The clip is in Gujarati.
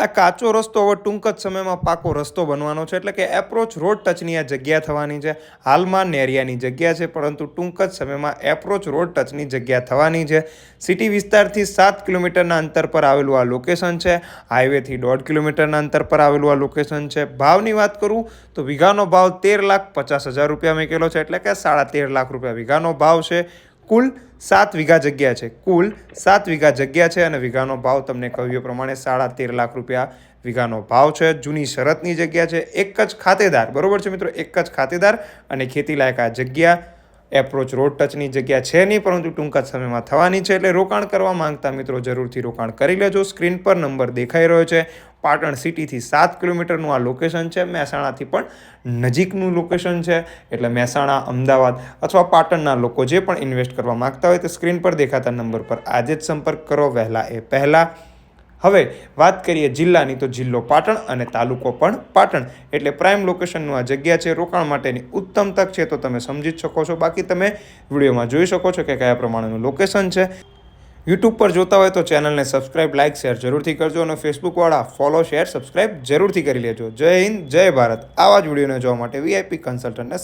આ કાચો રસ્તો હવે ટૂંક જ સમયમાં પાકો રસ્તો બનવાનો છે. એટલે કે એપ્રોચ રોડ ટચની આ જગ્યા થવાની છે. હાલમાં નેરિયાની જગ્યા છે, પરંતુ ટૂંક જ સમયમાં એપ્રોચ રોડ ટચની જગ્યા થવાની છે. સિટી વિસ્તારથી સાત કિલોમીટરના અંતર પર આવેલું આ લોકેશન છે. હાઈવેથી દોઢ કિલોમીટરના અંતર પર આવેલું આ લોકેશન છે. ભાવની વાત કરું તો વીઘાનો ભાવ તેર લાખ પચાસ હજાર રૂપિયા મૂકેલો છે. એટલે કે સાડા તેર લાખ રૂપિયા વીઘાનો ભાવ છે. કુલ સાત વીઘા જગ્યા છે. કુલ સાત વીઘા જગ્યા છે અને વીઘાનો ભાવ તમને કહ્યું પ્રમાણે સાડા તેર લાખ રૂપિયા વીઘાનો ભાવ છે. જૂની શરતની જગ્યા છે. એક જ ખાતેદાર, બરોબર છે મિત્રો? એક જ ખાતેદાર અને ખેતી લાયક આ જગ્યા એપ્રોચ રોડ ટચની જગ્યા છે નહીં, પરંતુ ટૂંકા સમયમાં થવાની છે એટલે રોકાણ કરવા માંગતા મિત્રો જરૂરથી રોકાણ કરી લેજો. સ્ક્રીન પર નંબર દેખાઈ રહ્યો છે. પાટણ સિટીથી સાત કિલોમીટરનું આ લોકેશન છે. મહેસાણાથી પણ નજીકનું લોકેશન છે. એટલે મહેસાણા, અમદાવાદ અથવા પાટણના લોકો જે પણ ઇન્વેસ્ટ કરવા માંગતા હોય તો સ્ક્રીન પર દેખાતા નંબર પર આજે જ સંપર્ક કરો. વહેલા એ પહેલાં હવે વાત કરીએ જિલ્લાની, તો જિલ્લો પાટણ અને તાલુકો પણ પાટણ. એટલે પ્રાઇમ લોકેશનનું આ જગ્યા છે, રોકાણ માટેની ઉત્તમ તક છે, તો તમે સમજી જ શકો છો. બાકી તમે વિડીયોમાં જોઈ શકો છો કે કયા પ્રમાણેનું લોકેશન છે. યુટ્યુબ પર જોતા હોય તો ચેનલને સબસ્ક્રાઇબ લાઇક શેર જરૂરથી કરજો અને ફેસબુકવાળા ફોલો શેર સબસ્ક્રાઇબ જરૂરથી કરી લેજો. જય હિન્દ, જય ભારત. આવા જ વિડીયોને જોવા માટે વીઆઈપી કન્સલ્ટન્ટને